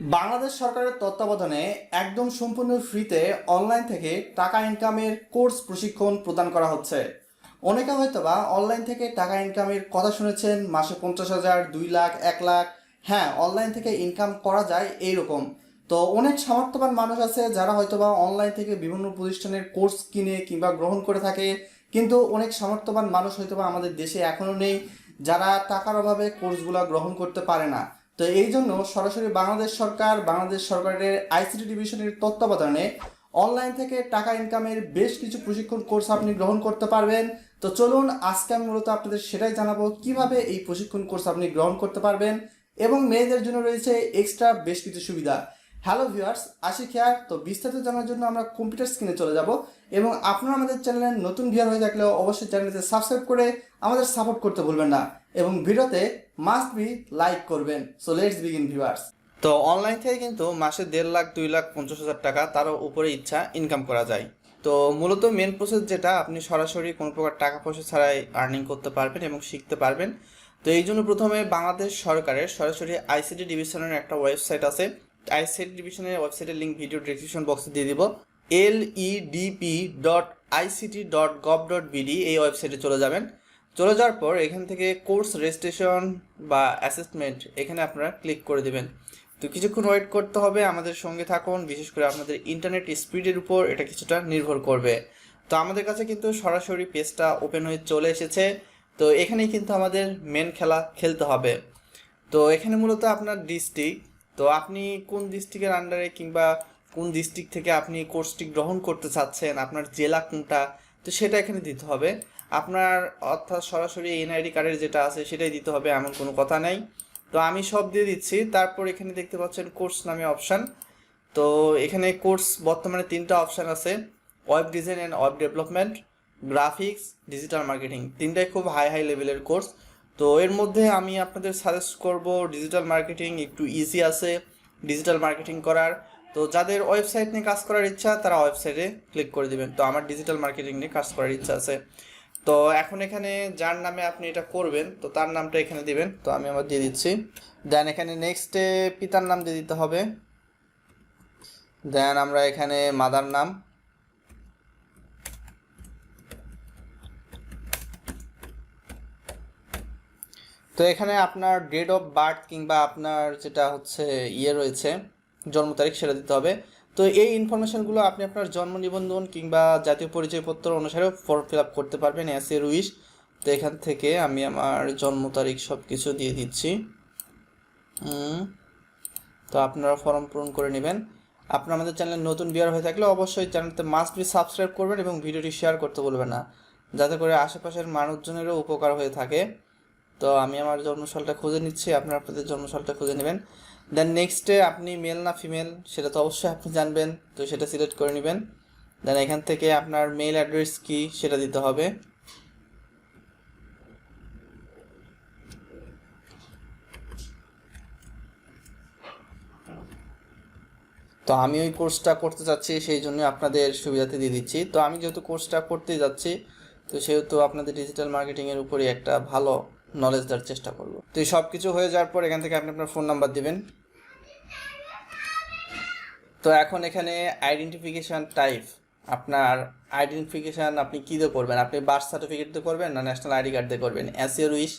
বাংলাদেশ সরকারের তত্ত্বাবধানে একদম সম্পূর্ণ ফ্রিতে অনলাইন থেকে টাকা ইনকামের কোর্স প্রশিক্ষণ প্রদান করা হচ্ছে। অনেকে হয়তোবা অনলাইন থেকে টাকা ইনকামের কথা শুনেছেন, মাসে পঞ্চাশ হাজার, দুই লাখ, এক লাখ। হ্যাঁ অনলাইন থেকে ইনকাম করা যায় এইরকম। তো অনেক সামর্থ্যবান মানুষ আছে যারা হয়তোবা অনলাইন থেকে বিভিন্ন প্রতিষ্ঠানের কোর্স কিনে কিংবা গ্রহণ করে থাকে। কিন্তু অনেক সামর্থ্যবান মানুষ হয়তোবা আমাদের দেশে এখনও নেই যারা টাকার অভাবে কোর্সগুলো গ্রহণ করতে পারে না। তো এই জন্য সরাসরি বাংলাদেশ সরকার, বাংলাদেশ সরকারের আইসিটি ডিভিশনের তত্ত্বাবধানে অনলাইন থেকে টাকা ইনকামের বেশ কিছু প্রশিক্ষণ কোর্স আপনি গ্রহণ করতে পারবেন। তো চলুন, আজকে আমি মূলত আপনাদের সেটাই জানাব, কীভাবে এই প্রশিক্ষণ কোর্স আপনি গ্রহণ করতে পারবেন এবং মেয়েদের জন্য রয়েছে এক্সট্রা বেশ কিছু সুবিধা। হ্যালো ভিউয়ার্স, আশিক হেয়ার তো বিস্তারিত জানার জন্য আমরা কম্পিউটার স্ক্রিনে চলে যাব এবং আপনারা আমাদের চ্যানেলের নতুন ভিউয়ার হয়ে থাকলেও অবশ্যই চ্যানেলটিতে সাবস্ক্রাইব করে আমাদের সাপোর্ট করতে ভুলবেন না এবং ভিডিওতে মাস্ট বি লাইক করবেন। সো লেটস বিগিন ভিউয়ার্স তো অনলাইন থেকে কিন্তু মাসে দেড় লাখ, দুই লাখ, পঞ্চাশ হাজার টাকা তারও উপরে ইচ্ছা ইনকাম করা যায়। তো মূলত মেন প্রসেস যেটা, আপনি সরাসরি কোনো প্রকার টাকা পয়সা ছাড়াই আর্নিং করতে পারবেন এবং শিখতে পারবেন। তো এই জন্য প্রথমে বাংলাদেশ সরকারের সরাসরি আইসিটি ডিভিশনের একটা ওয়েবসাইট আছে। আইসিটি ডিভিশনের ওয়েবসাইটের লিঙ্ক ভিডিও ডিসক্রিপশন বক্সে দিয়ে দিব। L EDP dot ICT dot gov dot BD এই ওয়েবসাইটে চলে যাবেন। চলে যাওয়ার পর এখান থেকে কোর্স রেজিস্ট্রেশন বা অ্যাসেসমেন্ট এখানে আপনারা ক্লিক করে দেবেন। তো কিছুক্ষণ ওয়েট করতে হবে, আমাদের সঙ্গে থাকুন, বিশেষ করে আপনাদের ইন্টারনেট স্পিডের উপর এটা কিছুটা নির্ভর করবে। তো আমাদের কাছে কিন্তু সরাসরি পেজটা ওপেন হয়ে চলে এসেছে। তো এখানেই কিন্তু আমাদের মেন খেলা খেলতে হবে। তো এখানে মূলত আপনার ডিস্ট্রিক্ট তো আপনি কোন ডিস্ট্রিক্টের আন্ডারে কিংবা কোন ডিস্ট্রিক্ট থেকে আপনি কোর্সটি গ্রহণ করতে চাচ্ছেন, আপনার জেলা কোনটা, তো সেটা এখানে দিতে হবে। আপনার অর্থাৎ সরাসরি এনআইডি কার্ডের যেটা আছে সেটাই দিতে হবে, এমন কোনো কথা নাই। তো আমি সব দিয়ে দিচ্ছি, তারপর এখানে দেখতে পাচ্ছেন কোর্স নামে অপশান তো এখানে কোর্স বর্তমানে তিনটা অপশান আছে web design and web development graphics digital marketing তিনটাই খুব হাই হাই লেভেলের কোর্স তো এর মধ্যে আমি আপনাদের সাজেস্ট করব ডিজিটাল মার্কেটিং একটু ইজি আছে ডিজিটাল মার্কেটিং করার। তো যাদের ওয়েবসাইট নিয়ে কাজ করার ইচ্ছা, তারা ওয়েবসাইটে ক্লিক করে দিবেন। তো আমার ডিজিটাল মার্কেটিং নিয়ে কাজ করার ইচ্ছা আছে। তো এখন এখানে যার নামে আপনি এটা করবেন, তো তার নামটা এখানে দিবেন। তো আমি আমার দিয়ে দিচ্ছি। দেন এখানে নেক্সটে পিতার নাম দিয়ে দিতে হবে। দেন আমরা এখানে মাদার নাম। তো এখানে আপনার ডেট অফ বার্থ কিংবা আপনার যেটা হচ্ছে ইয়ে রয়েছে, জন্ম তারিখ সেটা দিতে হবে। তো এই ইনফরমেশনগুলো আপনি আপনার জন্ম নিবন্ধন কিংবা জাতীয় পরিচয়পত্র অনুসারেও ফর্ম ফিল আপ করতে পারবেন অ্যাস এর উইশ তো এখান থেকে আমি আমার জন্ম তারিখ সব কিছু দিয়ে দিচ্ছি। তো আপনারা ফর্ম পূরণ করে নেবেন। আপনার আমাদের চ্যানেলে নতুন বিয়ার হয়ে থাকলে অবশ্যই চ্যানেলতে মাস্ট বি সাবস্ক্রাইব করবেন এবং ভিডিওটি শেয়ার করতে বলবেন না। যাতে করে আশেপাশের মানুষজনেরও উপকার হয়ে থাকে। তো আমি আমার জন্মসালটা খুঁজে নিচ্ছি, আপনারা আপনাদের জন্মসালটা খুঁজে নেবেন। দেন নেক্সটে আপনি মেল না ফিমেল সেটা তো অবশ্যই আপনি জানবেন, তো সেটা সিলেক্ট করে নেবেন। দেন এখান থেকে আপনার মেল অ্যাড্রেস কি, সেটা দিতে হবে। তো আমি ওই কোর্সটা করতে যাচ্ছি, সেই জন্য আপনাদের সুবিধাতে দিয়ে দিচ্ছি। তো আমি যেহেতু কোর্সটা করতে যাচ্ছি, তো সেহেতু আপনাদের ডিজিটাল মার্কেটিংয়ের উপরে একটা ভালো নলেজ দেওয়ার চেষ্টা করব। তো এই সব কিছু হয়ে যাওয়ার পর এখান থেকে আপনি আপনার ফোন নাম্বার দিবেন। তো এখন এখানে আইডেন্টিফিকেশান টাইপ আপনার আইডেন্টিফিকেশান আপনি কী দিয়ে করবেন? আপনি বার্থ সার্টিফিকেট দিয়ে করবেন না ন্যাশনাল আইডি কার্ড দিয়ে করবেন? অ্যাস ইউর উইশ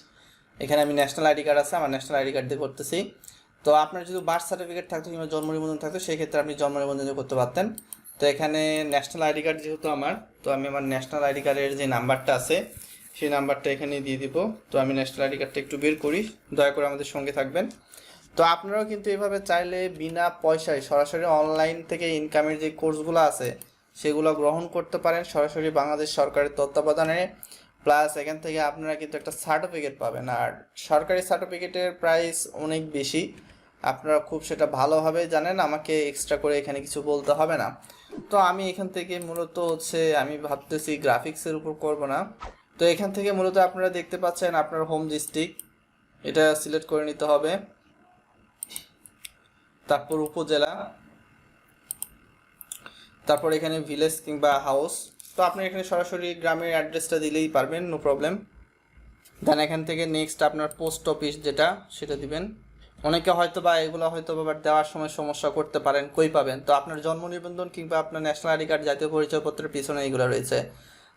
এখানে আমি ন্যাশনাল আইডি কার্ড আছে, আমার ন্যাশনাল আইডি কার্ড দিয়ে করতেছি। তো আপনার যদি বার্থ সার্টিফিকেট থাকতো কিংবা জন্ম নিবন্ধন থাকতো সেই ক্ষেত্রে আপনি জন্ম নিবন্ধন করতে পারতেন। তো এখানে ন্যাশনাল আইডি কার্ড যেহেতু আমার, তো আমি আমার ন্যাশনাল আইডি কার্ডের যে নাম্বারটা আছে সেই নাম্বারটা এখানে দিয়ে দিব। তো আমি ন্যাশনাল আইডি কার্ডটা একটু বের করি। দয়া করে আমাদের সঙ্গে থাকবেন। তো আপনারাও কিন্তু এভাবে চাইলে বিনা পয়সায় সরাসরি অনলাইন থেকে ইনকামের যে কোর্সগুলো আছে, সেগুলো গ্রহণ করতে পারেন। সরাসরি বাংলাদেশ সরকারের তত্ত্বাবধানে। প্লাস এখান থেকে আপনারা কিন্তু একটা সার্টিফিকেট পাবেন। আর সরকারি সার্টিফিকেটের প্রাইস অনেক বেশি। আপনারা খুব সেটা ভালোভাবে জানেন, আমাকে এক্সট্রা করে এখানে কিছু বলতে হবে না। তো আমি এখান থেকে মূলত হচ্ছে, আমি ভাবতেছি গ্রাফিক্সের উপর করব না। তো এখান থেকে মূলত আপনারা দেখতে পাচ্ছেন আপনার হোম ডিস্ট্রিক্ট এটা সিলেক্ট করে নিতে হবে। তারপর উপজেলা। তারপর এখানে ভিলেজ কিংবা হাউস তো আপনি এখানে সরাসরি গ্রামের অ্যাড্রেসটা দিলেই পারবেন নো প্রবলেম দেন এখান থেকে নেক্সট আপনার পোস্ট অফিস যেটা, সেটা দিবেন। অনেকে হয়তো বা এগুলো হয়তো বা দেওয়ার সময় সমস্যা করতে পারেন, কই পাবেন? তো আপনার জন্ম নিবন্ধন কিংবা আপনার ন্যাশনাল আইডি কার্ড জাতীয় পরিচয়পত্রের পিছনে এগুলো রয়েছে।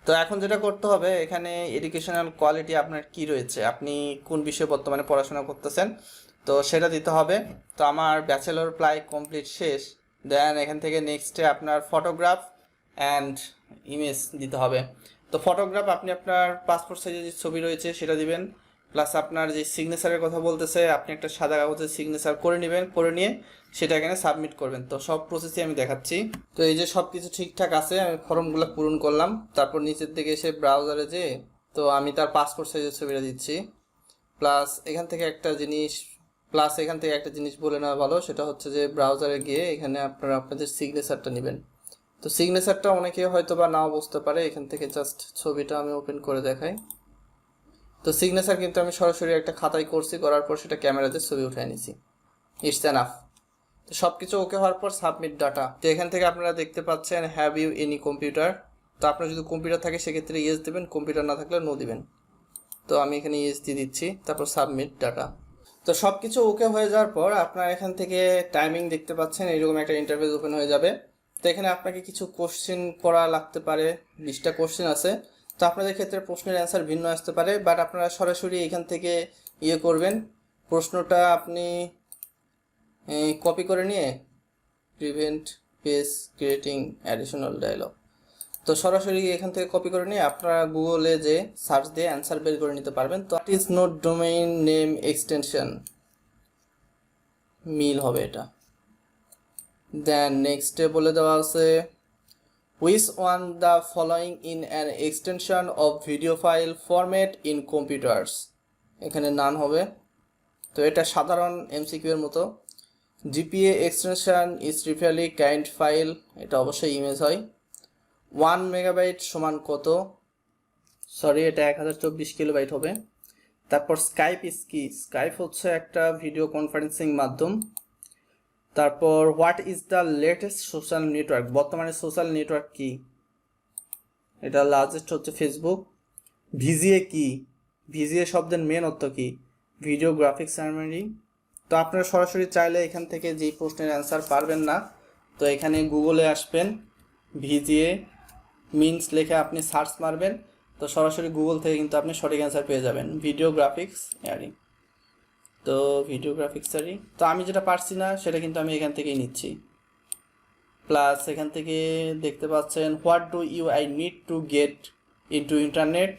তো এখন যেটা করতে হবে, এখানে এডুকেশনাল কোয়ালিটি আপনার কি রয়েছে? আপনি কোন বিষয়ে বর্তমানে পড়াশোনা করতেছেন? তো সেটা দিতে হবে। তো আমার ব্যাচেলর প্লাই কমপ্লিট শেষ। দেন এখান থেকে নেক্সটে আপনার ফটোগ্রাফ অ্যান্ড ইমেজ দিতে হবে। তো ফটোগ্রাফ আপনি আপনার পাসপোর্ট সাইজের যে ছবি রয়েছে, সেটা দিবেন। প্লাস আপনার যে সিগনেচারের কথা বলতেছে, আপনি একটা সাদা কাগজে সিগনেচার করে নেবেন, করে নিয়ে সেটা এখানে সাবমিট করবেন। তো সব প্রসেসই আমি দেখাচ্ছি। তো এই যে সব কিছু ঠিকঠাক আছে, আমি ফর্মগুলো পূরণ করলাম। তারপর নিচের দিকে এসে ব্রাউজারে যে, তো আমি তার পাসপোর্ট সাইজের ছবিটা দিচ্ছি। প্লাস এখান থেকে একটা জিনিস প্লাস এখান থেকে একটা জিনিস বলে নেওয়া ভালো, সেটা হচ্ছে যে ব্রাউজারে গিয়ে এখানে আপনারা আপনাদের সিগনেচারটা নেবেন। তো সিগনেচারটা অনেকে হয়তো বা নাও বুঝতে পারে, এখান থেকে জাস্ট ছবিটা আমি ওপেন করে দেখাই। তো সিগনেচার কিন্তু আমি সরাসরি একটা খাতায় করছি, করার পর সেটা ক্যামেরাতে ছবি উঠে নিছি। ইটস এনাফ তো সব কিছু ওকে হওয়ার পর সাবমিট ডাটা তো এখান থেকে আপনারা দেখতে পাচ্ছেন হ্যাভ ইউ এনি কম্পিউটার তো আপনার যদি কম্পিউটার থাকে, সেক্ষেত্রে ইয়েস দেবেন কম্পিউটার না থাকলে নো দিবেন। তো আমি এখানে ইয়েস দিয়ে দিচ্ছি, তারপর সাবমিট ডাটা তো সব কিছু ওকে হয়ে যাওয়ার পর আপনার এখান থেকে টাইমিং দেখতে পাচ্ছেন এইরকম একটা ইন্টারভিউ ওপেন হয়ে যাবে। তো এখানে আপনাকে কিছু কোশ্চেন করা লাগতে পারে বিশটা কোশ্চেন আছে। তো আপনাদের ক্ষেত্রে প্রশ্নের অ্যান্সার ভিন্ন আসতে পারে বাট আপনারা সরাসরি এখান থেকে ইয়ে করবেন। প্রশ্নটা আপনি কপি করে নিয়ে prevent page creating additional dialogue তো সরাসরি এখান থেকে কপি করে নিয়ে আপনারা গুগলে যে সার্চ দিয়ে অ্যান্সার বের করে নিতে পারবেন। তো is not domain name extension মিল হবে এটা। দেন নেক্সটে বলে দেওয়া আছে which one the following in an extension of video file format in computers এখানে নান হবে। তো এটা সাধারণ এমসিকিউ এর মতো। জিপিএ এক্সটেনশন ইজ রিফারলি কাইন্ড ফাইল এটা অবশ্যই ইমেজ হয়। ওয়ান মেগাবাইট সমান কত? সরি এটা এক হাজার চব্বিশ কিলোবাইট হবে। তারপর স্কাইপ ইস কি স্কাইপ হচ্ছে একটা ভিডিও কনফারেন্সিং মাধ্যম। তারপর what is the latest social network বর্তমানে সোশ্যাল নেটওয়ার্ক কি? এটা লার্জেস্ট হচ্ছে ফেসবুক ভিজিএ কি? ভিজিএ শব্দের মেন অর্থ কি? ভিডিও গ্রাফিক্স সার্মারি তো আপনারা সরাসরি চাইলে এখান থেকে যেই প্রশ্নের অ্যান্সার পারবেন না, তো এখানে গুগলে আসবেন। ভিজিএ মিনস লেখে আপনি সার্চ মারবেন। তো সরাসরি গুগল থেকে কিন্তু আপনি সঠিক অ্যান্সার পেয়ে যাবেন। ভিডিও গ্রাফিক্স অ্যারিং তো ভিডিও গ্রাফিক্স অ্যারিং তো আমি যেটা পারছি না, সেটা কিন্তু আমি এখান থেকেই নিচ্ছি। প্লাস এখান থেকে দেখতে পাচ্ছেন what do you I need to get into internet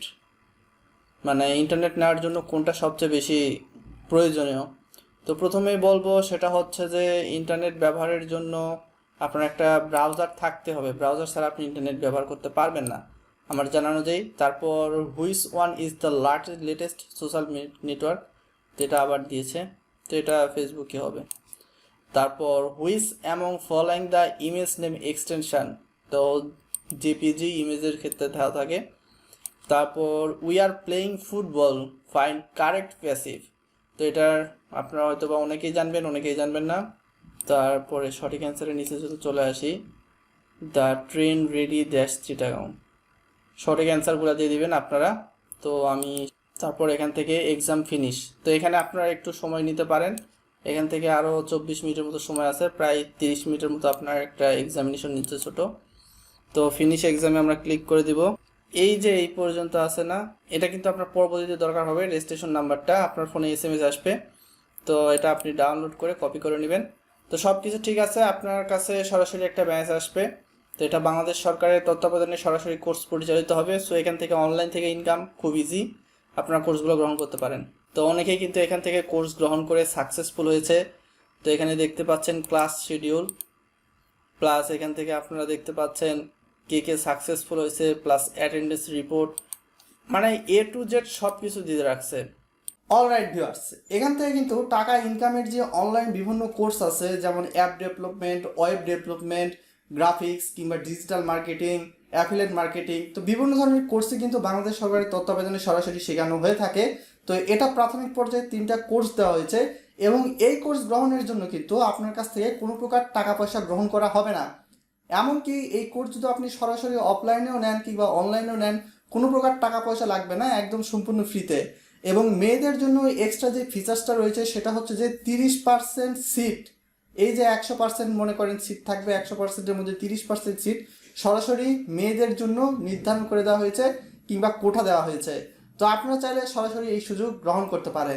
মানে ইন্টারনেট নেওয়ার জন্য কোনটা সবচেয়ে বেশি প্রয়োজনীয়? তো প্রথমেই বলব, সেটা হচ্ছে যে ইন্টারনেট ব্যবহারের জন্য আপনার একটা ব্রাউজার থাকতে হবে। ব্রাউজার ছাড়া আপনি ইন্টারনেট ব্যবহার করতে পারবেন না। আমার জানা অনুযায়ী তারপর which one is the largest latest social network যেটা আবার দিয়েছে, তো এটা ফেসবুকে হবে। তারপর which among following the image name extension তো জেপিজি ইমেজের ক্ষেত্রে দেওয়া থাকে। তারপর we are playing football fine correct passive তো এটার আপনারা হয়তো বা অনেকেই জানবেন অনেকেই জানবেন না। তারপরে সঠিক অ্যান্সারের নিচে যদি চলে আসি দ্য ট্রেন রেডি দ্যাশ চিটাগাং সঠিক অ্যান্সারগুলো দিয়ে দিবেন আপনারা। তো আমি তারপর এখান থেকে এক্সাম ফিনিশ তো এখানে আপনারা একটু সময় নিতে পারেন। এখান থেকে আরও চব্বিশ মিনিটের মতো সময় আছে, প্রায় তিরিশ মিনিটের মতো আপনার একটা এক্সামিনেশন নিচ্ছে ছোটো। তো ফিনিশ এক্সামে আমরা ক্লিক করে দিব। এই যে এই পর্যন্ত আছে না, এটা কিন্তু আপনার পরবর্তীতে দরকার হবে রেজিস্ট্রেশন নাম্বারটা। আপনার ফোনে এস এম এস আসবে। তো এটা আপনি ডাউনলোড করে কপি করে নেবেন। তো সব কিছু ঠিক আছে, আপনার কাছে সরাসরি একটা ব্যাচ আসবে। তো এটা বাংলাদেশ সরকারের তত্ত্বাবধানে সরাসরি কোর্স পরিচালিত হবে। সো এখান থেকে অনলাইন থেকে ইনকাম খুব ইজি আপনারা কোর্সগুলো গ্রহণ করতে পারেন। তো অনেকেই কিন্তু এখান থেকে কোর্স গ্রহণ করে সাকসেসফুল হয়েছে। তো এখানে দেখতে পাচ্ছেন ক্লাস শিডিউল প্লাস এখান থেকে আপনারা দেখতে পাচ্ছেন কে কে সাকসেসফুল হয়েছে প্লাস অ্যাটেন্ডেন্স রিপোর্ট মানে এ টু জেড সব কিছু দিয়ে রাখছে। অলরাইট ভিউয়ার্স এখান থেকে কিন্তু টাকা ইনকামের যে অনলাইন বিভিন্ন কোর্স আছে, যেমন app development web development graphics কিংবা ডিজিটাল মার্কেটিং অ্যাফিলেট মার্কেটিং তো বিভিন্ন ধরনের কোর্সে কিন্তু বাংলাদেশ সরকারের তত্ত্বাবধানে সরাসরি শেখানো হয়ে থাকে। তো এটা প্রাথমিক পর্যায়ে তিনটা কোর্স দেওয়া হয়েছে এবং এই কোর্স গ্রহণের জন্য কিন্তু আপনার কাছ থেকে কোনো প্রকার টাকা পয়সা গ্রহণ করা হবে না। এমনকি এই কোর্স যদি আপনি সরাসরি অফলাইনেও নেন কিংবা অনলাইনেও নেন, কোনো প্রকার টাকা পয়সা লাগবে না, একদম সম্পূর্ণ ফ্রিতে এবং মেয়েদের জন্য এক্সট্রা যে ফিচার্সটা রয়েছে, সেটা হচ্ছে যে তিরিশ পার্সেন্ট সিট এই যে একশো পার্সেন্ট মনে করেন সিট থাকবে, একশো পার্সেন্টের মধ্যে তিরিশ পার্সেন্ট সিট সরাসরি মেয়েদের জন্য নির্ধারণ করে দেওয়া হয়েছে কিংবা কোঠা দেওয়া হয়েছে। তো আপনারা চাইলে সরাসরি এই সুযোগ গ্রহণ করতে পারেন।